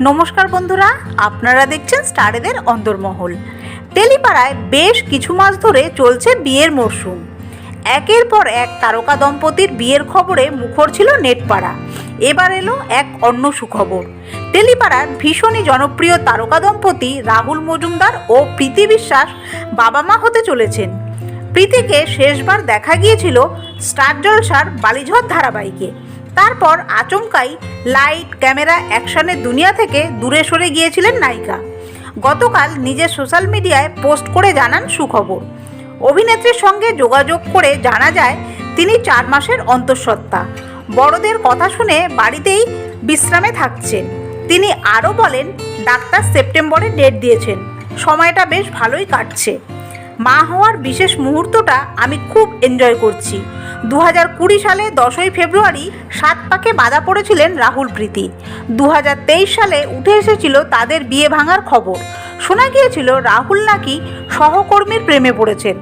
নমস্কার বন্ধুরা, আপনারা দেখছেন স্টারেদের অন্তর্মহল। টেলিপাড়ায় বেশ কিছু মাস ধরে চলছে বিয়ের মরশুম। একের পর এক তারকা দম্পতির বিয়ের খবরে মুখর ছিল নেটপাড়া। এবার এলো এক অন্য সুখবর। টেলিপাড়ার ভীষণই জনপ্রিয় তারকা দম্পতি রাহুল মজুমদার ও প্রীতি বিশ্বাস বাবা মা হতে চলেছেন। প্রীতিকে শেষবার দেখা গিয়েছিল স্টার জলসার বালিঝড় ধারাবাহিকে। তারপর আচমকাই লাইট, ক্যামেরা, অ্যাকশনের দুনিয়া থেকে দূরে সরে গিয়েছিলেন নায়িকা। গতকাল নিজের সোশ্যাল মিডিয়ায় পোস্ট করে জানান সুখবর। অভিনেত্রীর সঙ্গে যোগাযোগ করে জানা যায়, তিনি চার মাসের অন্তঃসত্ত্বা। বড়দের কথা শুনে বাড়িতেই বিশ্রামে থাকছেন। তিনি আরও বলেন, ডাক্তার সেপ্টেম্বরে ডেট দিয়েছেন। সময়টা বেশ ভালোই কাটছে। মা হওয়ার বিশেষ মুহূর্তটা আমি খুব এনজয় করছি। দু হাজার কুড়ি সালে দশই ফেব্রুয়ারি সাত পাকে বাধা পড়েছিলেন রাহুল প্রীতি। দু হাজার তেইশ সালে উঠে এসেছিল তাদের বিয়ে ভাঙার খবর। শোনা গিয়েছিল রাহুল নাকি সহকর্মীর প্রেমে পড়েছেন।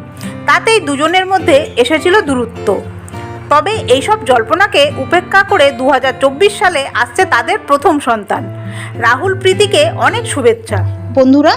তাতেই দুজনের মধ্যে এসেছিল দূরত্ব। তবে এইসব জল্পনাকে উপেক্ষা করে দু হাজার চব্বিশ সালে আসছে তাদের প্রথম সন্তান। রাহুল প্রীতিকে অনেক শুভেচ্ছা। বন্ধুরা